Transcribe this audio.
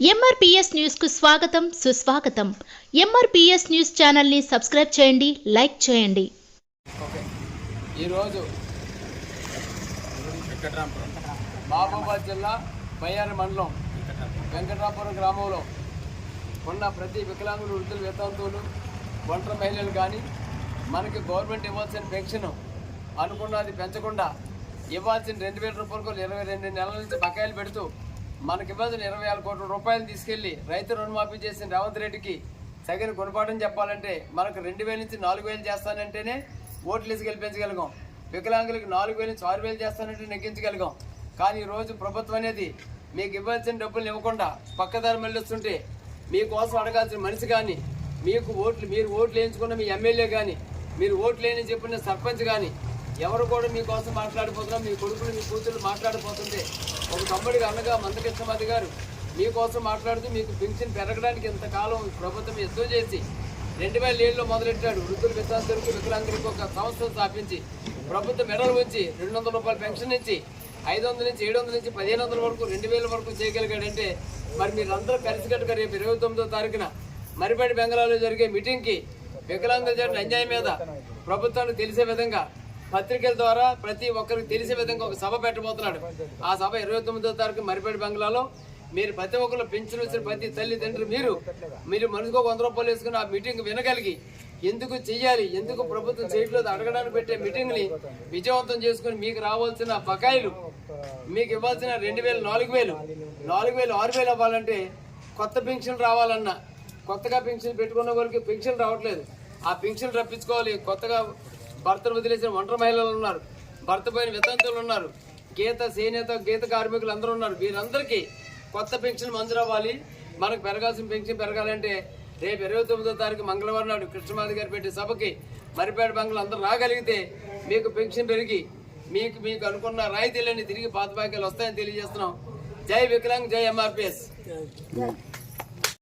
ఎంఆర్పిఎస్ న్యూస్కు స్వాగతం సుస్వాగతం. ఎంఆర్పిఎస్ న్యూస్ ఛానల్ని సబ్స్క్రైబ్ చేయండి లైక్ చేయండి. ఓకే ఈరోజు మహబూబాద్ జిల్లా బయ్యారి మండలం వెంకట్రాపురం గ్రామంలో ఉన్న ప్రతి వికలాంగులు వృద్ధులు వితంతువులు ఒంటరి మహిళలు కానీ మనకి గవర్నమెంట్ ఇవ్వాల్సిన పెన్షన్ అనుకున్నది పెంచకుండా ఇవ్వాల్సిన రెండు వేల రూపాయలకు ఇరవై రెండు నెలల నుంచి బకాయిలు పెడుతూ మనకి ఇవ్వాల్సిన ఇరవై ఆరు కోట్ల రూపాయలు తీసుకెళ్ళి రైతు రుణమాఫీ చేసిన రేవంత్ రెడ్డికి తగిన గుణపాఠం చెప్పాలంటే మనకు రెండు వేల నుంచి నాలుగు వేలు చేస్తానంటేనే ఓట్లు వేసి గెలిపించగలిగాం వికలాంగులకు నాలుగు వేల నుంచి ఆరు వేలు చేస్తానంటే నెగ్గించగలిగాం. కానీ ఈ రోజు ప్రభుత్వం అనేది మీకు ఇవ్వాల్సిన డబ్బులు ఇవ్వకుండా పక్కదారి మళ్ళొస్తుంటే మీకోసం అడగాల్సిన మనిషి కానీ మీకు ఓట్లు మీరు ఓట్లు వేయించుకున్న మీ ఎమ్మెల్యే కానీ మీరు ఓట్లు లేని చెప్పిన సర్పంచ్ కానీ ఎవరు కూడా మీకోసం మాట్లాడిపోతున్నా మీ కొడుకులు మీ కూతురు మాట్లాడిపోతుంటే ఒక తమ్ముడికి అన్నగా మందకృష్ణమాది గారు. మీకోసం మాట్లాడుతూ మీకు పెన్షన్ పెరగడానికి ఇంతకాలం ప్రభుత్వం యుద్ధం చేసి రెండు వేల ఏళ్ళలో మొదలెట్టాడు. వృద్ధుల విశాంతులకు వికలాంగులకు ఒక సంస్థను స్థాపించి ప్రభుత్వం మెడలు ఉంచి రెండు వందల రూపాయల పెన్షన్ ఇచ్చి ఐదు వందల నుంచి ఏడు వందల నుంచి పదిహేను వందల వరకు రెండు వేల వరకు చేయగలిగాడంటే మరి మీరందరూ కలిసికట్టుగా రేపు ఇరవై తొమ్మిదో తారీఖున మరిపేట బెంగళూరులో జరిగే మీటింగ్కి వికలాంగుల జరిగిన అన్యాయం మీద ప్రభుత్వానికి తెలిసే విధంగా పత్రికల ద్వారా ప్రతి ఒక్కరికి తెలిసే విధంగా ఒక సభ పెట్టబోతున్నాడు. ఆ సభ ఇరవై తొమ్మిదో తారీఖు మరిపేట బంగ్లాలో. మీరు ప్రతి ఒక్కరు పెన్షన్ వచ్చిన ప్రతి తల్లిదండ్రులు మీరు మీరు మనసుకు వంద రూపాయలు వేసుకుని ఆ మీటింగ్ వినగలిగి ఎందుకు చెయ్యాలి ఎందుకు ప్రభుత్వం చేయట్లేదు అడగడానికి పెట్టే మీటింగ్ని విజయవంతం చేసుకుని మీకు రావాల్సిన బకాయిలు మీకు ఇవ్వాల్సిన రెండు వేలు నాలుగు వేలు నాలుగు వేలు ఆరు వేలు అవ్వాలంటే కొత్త పెన్షన్ రావాలన్నా కొత్తగా పెన్షన్ పెట్టుకున్న వాళ్ళకి పెన్షన్ రావట్లేదు. ఆ పెన్షన్ రప్పించుకోవాలి కొత్తగా భర్తను వదిలేసిన ఒంటరి మహిళలు ఉన్నారు. భర్త పోయిన వితంతులు ఉన్నారు. గీత చేనేత గీత కార్మికులు అందరూ ఉన్నారు. వీరందరికీ కొత్త పెన్షన్ మంజూరు అవ్వాలి. మనకు పెరగాల్సిన పెన్షన్ పెరగాలంటే రేపు ఇరవై తొమ్మిదో తారీఖు మంగళవారం నాడు కృష్ణమాధి గారు పెట్టే సభకి మరిపేట బంగ్లు అందరూ రాగలిగితే మీకు పెన్షన్ పెరిగి మీకు మీకు అనుకున్న రాయితీలన్నీ తిరిగి పాత వస్తాయని తెలియజేస్తున్నాం. జై వికలాంగ్ జై ఎంఆర్పిఎస్